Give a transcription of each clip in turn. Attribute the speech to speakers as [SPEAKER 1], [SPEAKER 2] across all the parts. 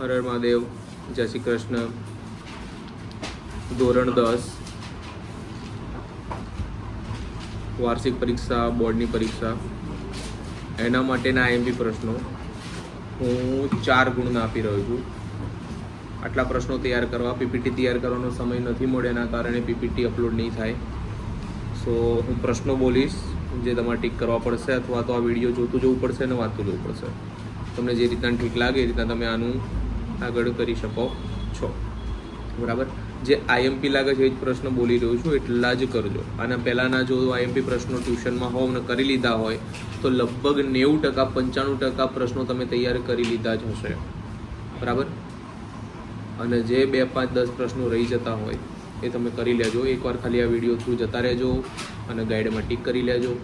[SPEAKER 1] હર હર મહાદેવ, જય શ્રી કૃષ્ણ. ધોરણ દસ. વાર્ષિક પરીક્ષા, બોર્ડની પરીક્ષા. એના માટેના આઈએમપી પ્રશ્નો. હું ચાર ગુણના આપી રહ્યો છું. આટલા પ્રશ્નો તૈયાર કરવા. પીપીટી તૈયાર કરવાનો સમય નથી મળે એના કારણે પીપીટી અપલોડ નહીં થાય. સો, હું પ્રશ્નો બોલીશ, જે તમારે ટીક કરવા પડશે અથવા તો આ વીડિયો જોતું જવું પડશે અને વાંચતું જવું પડશે. તમને જે રીતના ઠીક લાગે એ રીતના તમે આનું આગળ કરી શકો છો. બરાબર? જે આઈએમપી લાગે છે એ જ પ્રશ્ન બોલી રહ્યો છું, એટલા જ કરજો. અને પહેલાંના જો આઈએમપી પ્રશ્નો ટ્યુશનમાં હોવ ને કરી લીધા હોય, તો લગભગ નેવું ટકા, પંચાણું ટકા પ્રશ્નો તમે તૈયાર કરી લીધા જ હશે. બરાબર? અને જે બે, પાંચ, દસ પ્રશ્નો રહી જતા હોય, એ તમે કરી લેજો. એકવાર ખાલી આ વીડિયો થ્રુ જતા રહેજો અને ગાઈડમાં ટીક કરી લેજો.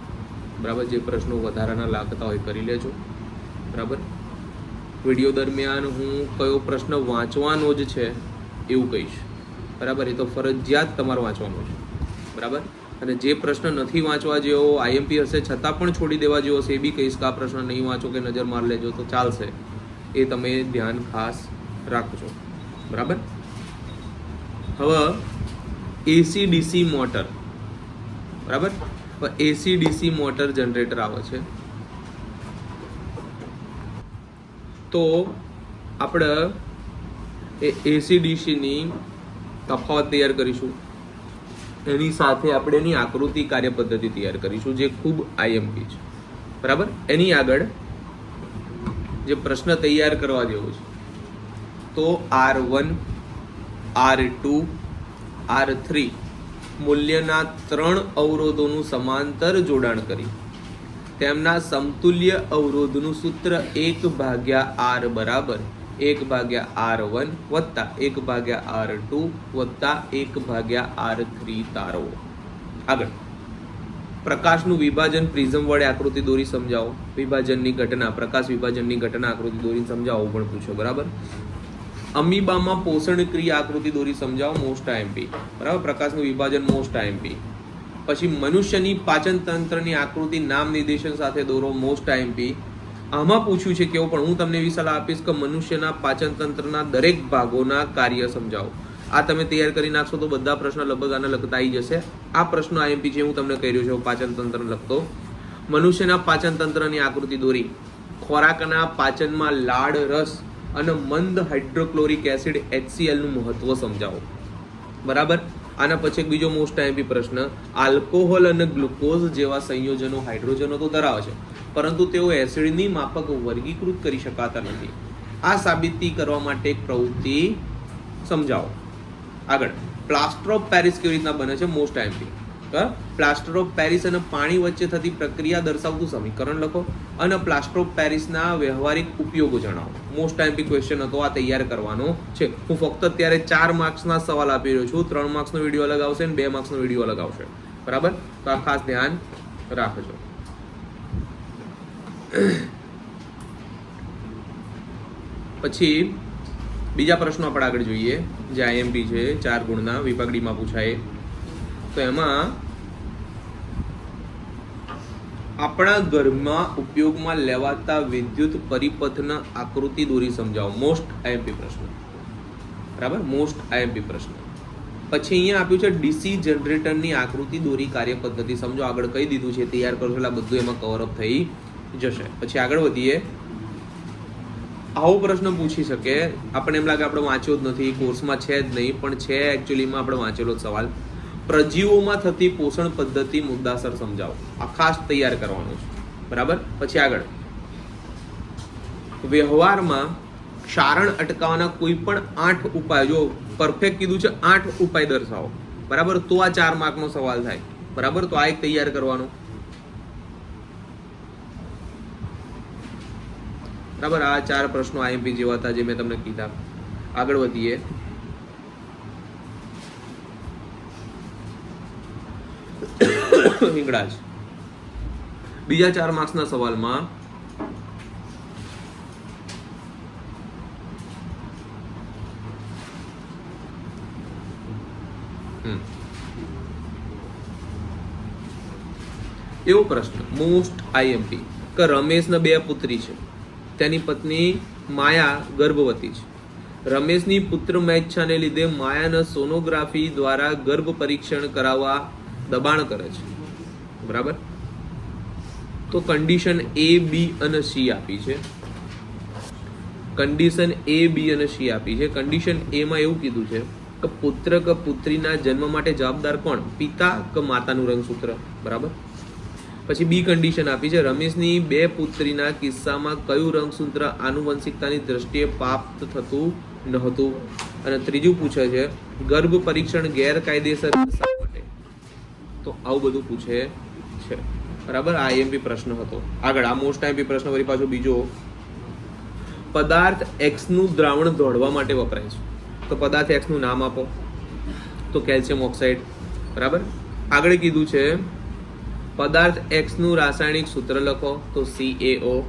[SPEAKER 1] બરાબર? જે પ્રશ્નો વધારાના લાગતા હોય કરી લેજો. બરાબર? વીડિયો દરમિયાન હું કયો પ્રશ્ન વાંચવાનો જ છે એવું કહીશ. બરાબર? એ તો ફરજિયાત તમારે વાંચવાનો છે. બરાબર? અને જે પ્રશ્ન નથી વાંચવા જેવો, આઈએમપી હશે, છતાં પણ છોડી દેવા જેવો હશે, એ બી કહીશ કે આ પ્રશ્ન નહીં વાંચો કે નજર માર લેજો તો ચાલશે. એ તમે ધ્યાન ખાસ રાખજો. બરાબર? હવે એસી ડીસી મોટર. બરાબર? એસી ડીસી મોટર જનરેટર આવે છે. તો આપણે એ એસીડીસીની તફાવત તૈયાર કરીશું. એની સાથે આપણે એની આકૃતિ કાર્ય પદ્ધતિ તૈયાર કરીશું, જે ખૂબ આઈએમપી છે. બરાબર? એની આગળ જે પ્રશ્ન તૈયાર કરવા જેવો છે. તો R one R two R three મૂલ્યના ત્રણ અવરોધોનું સમાંતર જોડાણ કરી. તેમના સમતુલ્ય અવરોધનું સૂત્ર એક ભાગ્યા આર બરાબર, એક ભાગ્યા આર વન વત્તા એક ભાગ્યા આર ટુ વત્તા એક ભાગ્યા આર થ્રી તારવો આગળ. પ્રકાશનું વિભાજન પ્રિઝમ વડે આકૃતિ દોરી સમજાવો. વિભાજનની ઘટના, પ્રકાશ વિભાજનની ઘટના આકૃતિ દોરી સમજાવો પણ પૂછો, બરાબર? અમીબામાં પોષણ ક્રિયા આકૃતિ દોરી સમજાવો મોસ્ટ આઈએમપી બરાબર? પ્રકાશનું વિભાજન મોસ્ટ આઈએમપી પછી મનુષ્યની પાચન તંત્રની આકૃતિ નામ નિર્દેશન સાથે દોરો મોસ્ટ આઈએમપી આમાં પૂછ્યું છે કેવું, પણ હું તમને એવી સલાહ આપીશ કે મનુષ્યના પાચન તંત્રના દરેક ભાગોના કાર્ય સમજાવો. આ તમે તૈયાર કરી નાખશો તો બધા પ્રશ્ન લગભગ આને લગતા આવી જશે. આ પ્રશ્ન આઈએમપી છે હું તમને કહી રહ્યો છું, પાચન તંત્ર લગતો મનુષ્યના પાચન તંત્રની આકૃતિ દોરી. ખોરાકના પાચનમાં લાળ, રસ અને મંદ હાઇડ્રોક્લોરિક એસિડ એચસીએલનું મહત્વ સમજાવો. બરાબર? આના પછી બીજો મોસ્ટ આઈએમપી પ્રશ્ન આલ્કોહોલ અને ગ્લુકોઝ જેવા સંયોજનો હાઇડ્રોજનો તો ધરાવે છે, પરંતુ તેઓ એસિડની માફક વર્ગીકૃત કરી શકાતા નથી. આ સાબિતી કરવા માટે એક પ્રવૃત્તિ સમજાવો. આગળ પ્લાસ્ટર ઓફ પેરિસ કેવી રીતના બને છે? Most IMP plaster of Paris અને પાણી વચ્ચે થતી પ્રક્રિયા દર્શાવતું સમીકરણ લખો અને પ્લાસ્ટર ઓફ પેરિસના વ્યવહારિક ઉપયોગો જણાવો. મોસ્ટ આઈએમપી ક્વેશ્ચન હતો, આ તૈયાર કરવાનો છે. હું ફક્ત અત્યારે ચાર માર્ક્સના સવાલ આપી રહ્યો છું. ત્રણ માર્ક્સનો વીડિયો અલગ આવશે અને બે માર્ક્સનો વીડિયો અલગ આવશે. બરાબર? તો આ ખાસ ધ્યાન રાખજો. પછી બીજા પ્રશ્નો આપણે આગળ જોઈએ. જે આઈએમપી છે, ચાર ગુણના વિભાગડીમાં પૂછાય. તો એમાં આપણા ઘરમાં ઉપયોગમાં લેવાતા વિદ્યુત પરિપથના આકૃતિ દોરી સમજાવો. મોસ્ટ આઈએમપી પ્રશ્ન. બરાબર? મોસ્ટ આઈએમપી પ્રશ્ન. પછી અહીંયા આપ્યું છે ડીસી જનરેટરની આકૃતિ દોરી કાર્ય પદ્ધતિ. સમજો, આગળ કહી દીધું છે, તૈયાર કરશો એટલે બધું એમાં કવરઅપ થઈ જશે. પછી આગળ વધીએ. આવો પ્રશ્ન પૂછી શકે. આપણને એમ લાગે આપણે વાંચ્યો જ નથી કોર્સમાં છે જ નહીં, પણ છે એકચ્યુઅલીમાં આપણે વાંચેલો જ સવાલ. પ્રજીવોમાં થતી પોષણ પદ્ધતિ મુદ્દાસર સમજાવો. આ ખાસ તૈયાર કરવાનું છે. બરાબર? પછી આગળ. વ્યવહારમાં ક્ષારણ અટકાવવાના કોઈ પણ આઠ ઉપાય, જો પરફેક્ટ કીધું છે, આઠ ઉપાય દર્શાવો. બરાબર? તો આ ચાર માર્કનો સવાલ થાય. બરાબર? તો આ એક તૈયાર કરવાનો. બરાબર? આ ચાર પ્રશ્નો આઈએમપી જેવા હતા, જે મેં તમને કીધા. આગળ વધીએ. હિંગળાજ બીજા ચાર માર્ક્સના સવાલમાં એવો પ્રશ્ન. મોસ્ટ આઈએમપી કે રમેશને બે પુત્રી છે. તેની પત્ની માયા ગર્ભવતી છે. રમેશની પુત્ર મૈચ્છાને લીધે માયાને સોનોગ્રાફી દ્વારા ગર્ભ પરીક્ષણ કરાવવા દબાણ કરે છે. બરાબર? તો કન્ડિશન એ બી અને સી આપી છે. કન્ડિશન એ બી અને સી આપી છે. કન્ડિશન એમાં એવું કીધું છે કે પુત્ર કે પુત્રીના જન્મ માટે જવાબદાર કોણ? પિતા કે માતાનું રંગસૂત્ર. બરાબર? પછી બી કન્ડિશન આપી છે. રમેશની બે પુત્રીના કિસ્સામાં કયું રંગસૂત્ર આનુવંશિકતાની દ્રષ્ટિએ પ્રાપ્ત થતું નહોતું? અને ત્રીજું પૂછે છે, ગર્ભ પરીક્ષણ ગેરકાયદેસર તો આવું બધું પૂછે છે. બરાબર? આ આઈએમપી પ્રશ્ન હતો. આગળ, આ મોસ્ટ આઈએમપી પ્રશ્ન વળી પાછો બીજો. પદાર્થ એક્સનું દ્રાવણ દોડવા માટે વપરાય છે. તો પદાર્થ એક્સનું નામ આપો. તો કેલ્શિયમ ઓક્સાઇડ. બરાબર? આગળ કીધું છે, પદાર્થ એક્સનું રાસાયણિક સૂત્ર લખો, તો CaO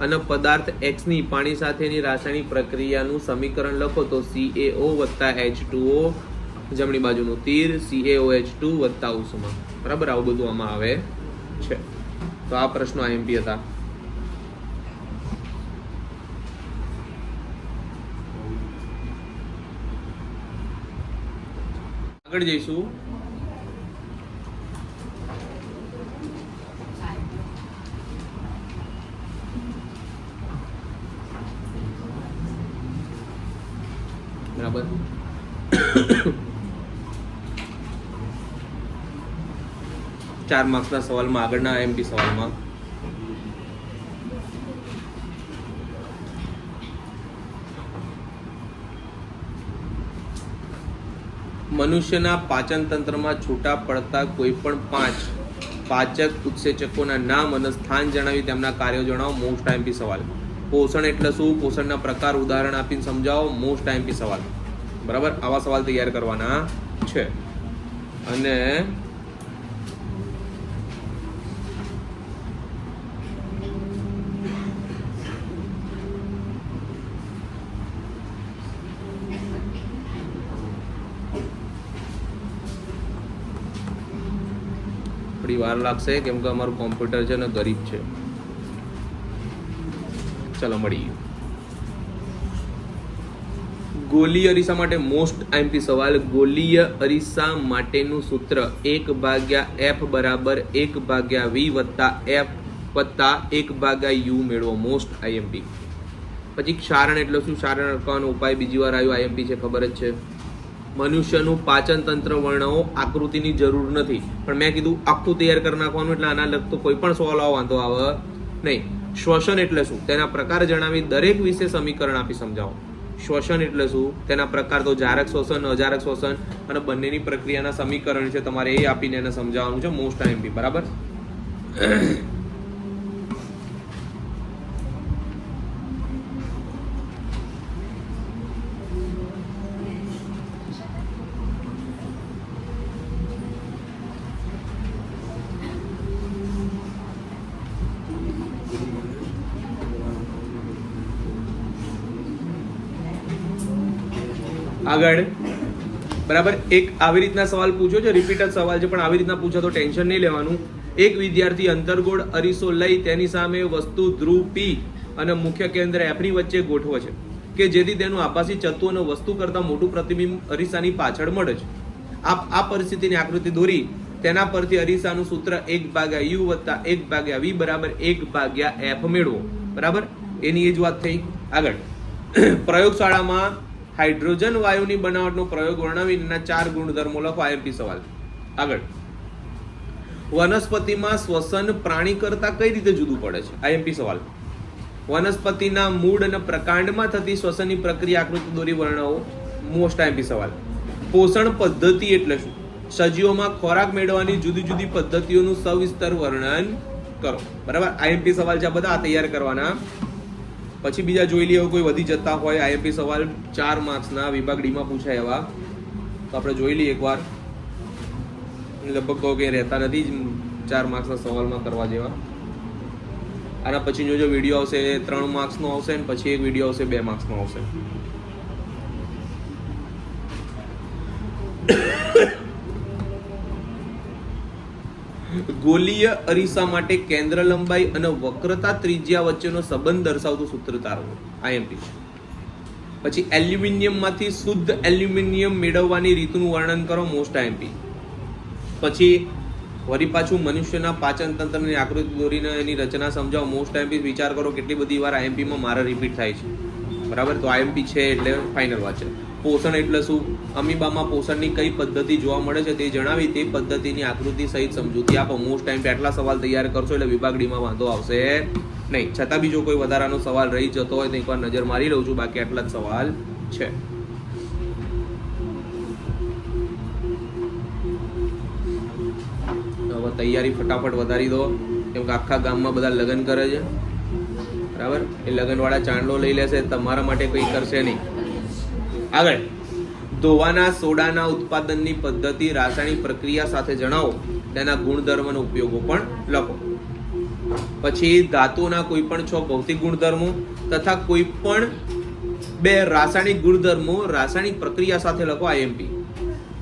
[SPEAKER 1] અને પદાર્થ એક્સની પાણી સાથેની રાસાયણિક પ્રક્રિયાનું સમીકરણ લખો, તો CaO વત્તા H2O જમણી બાજુનું તીર સીએઓ એચ ટુ વત્તા ઉષ્મા. બરાબર? આવું બધું આમાં આવે. છે. તો આ પ્રશ્નો આઈએમપી હતા. આગળ જઈશું બરાબર ચાર માર્ક્સના સવાલમાં આગળના એમપી સવાલમાં. મનુષ્યના પાચન તંત્રમાં છૂટા પડતા કોઈ પણ પાંચ પાચક ઉત્સેચકોના નામ અને સ્થાન જણાવી તેમના કાર્યો જણાવો મોસ્ટ આઈએમપી સવાલ. પોષણ એટલે શું? પોષણના પ્રકાર ઉદાહરણ આપીને સમજાવો મોસ્ટ આઈએમપી સવાલ. બરાબર? આવા સવાલ તૈયાર કરવાના છે. અને વાર લાગશે, કેમ કે અમારું કોમ્પ્યુટર છે ને ગરીબ છે. ચલો મળીએ. ગોલીય અરીસા માટે મોસ્ટ આઈમપી સવાલ ગોલીય અરીસા માટેનું સૂત્ર એક ભાગ્યા એફ બરાબર એક ભાગ્યા વી વત્તા એફ વત્તા એક ભાગ્યા યુ મેળવો મોસ્ટ આઈએમપી પછી ક્ષારણ એટલે શું? ક્ષારણ અટકાવવાનો ઉપાય બીજી વાર આવ્યો આઈએમપી છે, ખબર જ છે. મનુષ્યનું પાચન તંત્ર વર્ણવો આકૃતિની જરૂર નથી. પણ મેં કીધું આખું તૈયાર કરી નાખવાનું એટલે આના લગતો કોઈ પણ સવાલ વાંધો આવે નહીં. શ્વસન એટલે શું? તેના પ્રકાર જણાવી દરેક વિશે સમીકરણ આપી સમજાવો. શ્વસન એટલે શું? તેના પ્રકાર તો જારક શ્વસન, અજારક શ્વસન અને બંનેની પ્રક્રિયાના સમીકરણ છે. તમારે એ આપીને એને સમજાવવાનું છે મોસ્ટ આઈએમપી બરાબર? આગળ. બરાબર? એક આવી રીતના સવાલ પૂછ્યો છે રિપીટર સવાલ છે, પણ આવી રીતના પૂછો તો ટેન્શન નહીં લેવાનું. એક વિદ્યાર્થી અંતર્ગોળ અરીસો લઈ તેની સામે વસ્તુ ધ્રુવ પી અને મુખ્ય કેન્દ્ર એફની વચ્ચે ગોઠવે છે કે જેથી તેનું આભાસી તત્વ અને વસ્તુ કરતાં મોટું પ્રતિબિંબ અરીસાની પાછળ મળે છે. આ આ પરિસ્થિતિની આકૃતિ દોરી, તેના પરથી અરીસાનું સૂત્ર એક ભાગ્યા યુ વત્તા એક ભાગ્યા વી બરાબર એક ભાગ્યા એફ મેળવો. બરાબર? એની એ જ વાત થઈ. આગળ. પ્રયોગશાળામાં હાઇડ્રોજન વાયુની બનાવટનો પ્રયોગ વર્ણવી એના ચાર ગુણધર્મો લખો આઈએમપી સવાલ. આગળ. વનસ્પતિમાં શ્વસન પ્રાણી કરતા કઈ રીતે જુદું પડે છે? આઈએમપી સવાલ. વનસ્પતિના મૂળ અને પ્રકાંડમાં થતી શ્વસનની પ્રક્રિયા આકૃતિ દોરી વર્ણવો. મોસ્ટ આઈએમપી સવાલ. પોષણ પદ્ધતિ એટલે શું? સજીવોમાં ખોરાક મેળવવાની જુદી જુદી પદ્ધતિઓનું સવિસ્તર વર્ણન કરો. બરાબર? આઈએમપી સવાલ છે બધા તૈયાર કરવાના. પછી બીજા જોઈ લઈએ કોઈ વધી જતા હોય. આઈએમપી સવાલ ચાર માર્ક્સના વિભાગ ડીમાં પૂછાય એવા. તો આપણે જોઈ લઈએ એકવાર. લગભગ તો કંઈ રહેતા નથી ચાર માર્ક્સના સવાલમાં કરવા જેવા. આના પછી જો વીડિયો આવશે ત્રણ માર્ક્સનો આવશે ને પછી એક વીડિયો આવશે બે માર્ક્સનો આવશે. ગોલીય અરીસા માટે કેન્દ્ર લંબાઈ અને વક્રતા ત્રિજ્યા વચ્ચેનો સંબંધ દર્શાવતું સૂત્ર તારવો. આઈએમપી પછી એલ્યુમિનિયમમાંથી શુદ્ધ એલ્યુમિનિયમ મેળવવાની રીતનું વર્ણન કરો મોસ્ટ આઈએમપી પછી વળી પાછું મનુષ્યના પાચન તંત્રની આકૃતિ દોરીને એની રચના સમજાવો. મોસ્ટ આઈએમપી વિચાર કરો કેટલી બધી વાર આઈએમપીમાં મારા રિપીટ થાય છે. બરાબર? તો આઈએમપી છે એટલે ફાઇનલ વાત છે. પોષણ એટલે શું? અમીબામાં પોષણની કઈ પદ્ધતિ જોવા મળે છે તે જણાવી તે પદ્ધતિની આકૃતિ સહિત સમજૂતી આપો. મોસ્ટ ટાઈમ આટલા સવાલ તૈયાર કરશો એટલે વિભાગ ડીમાં વાંધો આવશે નહીં. છતાં બીજો કોઈ વધારાનો સવાલ રહી જતો હોય તો એકવાર નજર મારી લઉં છું. બાકી આટલા જ સવાલ છે. હવે તૈયારી ફટાફટ વધારી દો. કેમ કે આખા ગામમાં બધા લગ્ન કરે છે. બરાબર? એ લગ્નવાળા ચાંદલો લઈ લેશે. તમારા માટે કંઈ કરશે નહીં. આગળ. ધોવાના સોડાના ઉત્પાદનની પદ્ધતિ, રાસાયણિક પ્રક્રિયા સાથે જણાવો. તેના ગુણધર્મનો ઉપયોગો પણ લખો. પછી ધાતુના કોઈ પણ છ ભૌતિક ગુણધર્મો તથા કોઈ પણ બે રાસાયણિક ગુણધર્મો રાસાયણિક પ્રક્રિયા સાથે લખો આઈએમપી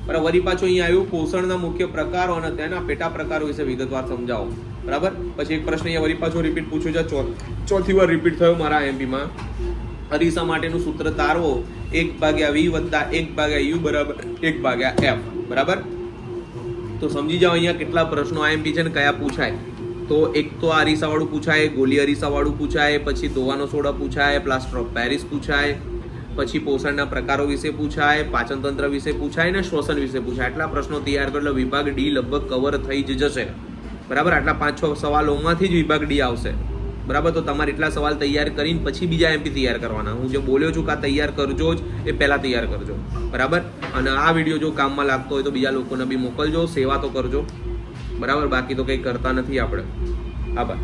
[SPEAKER 1] બરાબર વળી પાછું અહીંયા આવ્યું, પોષણના મુખ્ય પ્રકારો અને તેના પેટા પ્રકારો વિશે વિગતવાર સમજાવો. બરાબર? પછી એક પ્રશ્ન અહીંયા વળી પાછો રિપીટ પૂછ્યો છે. ચોથી વાર રિપીટ થયો મારા એમપીમાં અરીસા માટેનું સૂત્ર તારવો, એક ભાગ્યા વી વત્તા એક ભાગ્યા યુ બરાબર, એક ભાગ્યા એફ, બરાબર? તો સમજી જાઓ અહીંયા કેટલા પ્રશ્નો આઈએમપી છે ને કયા પૂછાય. તો એક તો આ અરીસાવાળું પૂછાય, ગોલી અરીસાવાળું પૂછાય, પછી ધોવાનો સોડા પૂછાય, પ્લાસ્ટર ઓફ પેરિસ પૂછાય, પછી પોષણના પ્રકારો વિશે પૂછાય, પાચન તંત્ર વિશે પૂછાય ને શ્વસન વિશે પૂછાય. આટલા પ્રશ્નો તૈયાર કરેલો વિભાગ ડી લગભગ કવર થઈ જ જશે. બરાબર? આટલા પાંચ છ સવાલોમાંથી જ વિભાગ ડી આવશે. બરાબર? તો તમારે એટલા સવાલ તૈયાર કરીને પછી બીજા એમપી તૈયાર કરવાના. હું જે બોલ્યો છું કે આ તૈયાર કરજો જ, એ પહેલાં તૈયાર કરજો. બરાબર? અને આ વીડિયો જો કામમાં લાગતો હોય તો બીજા લોકોને બી મોકલજો, સેવા તો કરજો. બરાબર? બાકી તો કંઈ કરતા નથી આપણે. આભાર.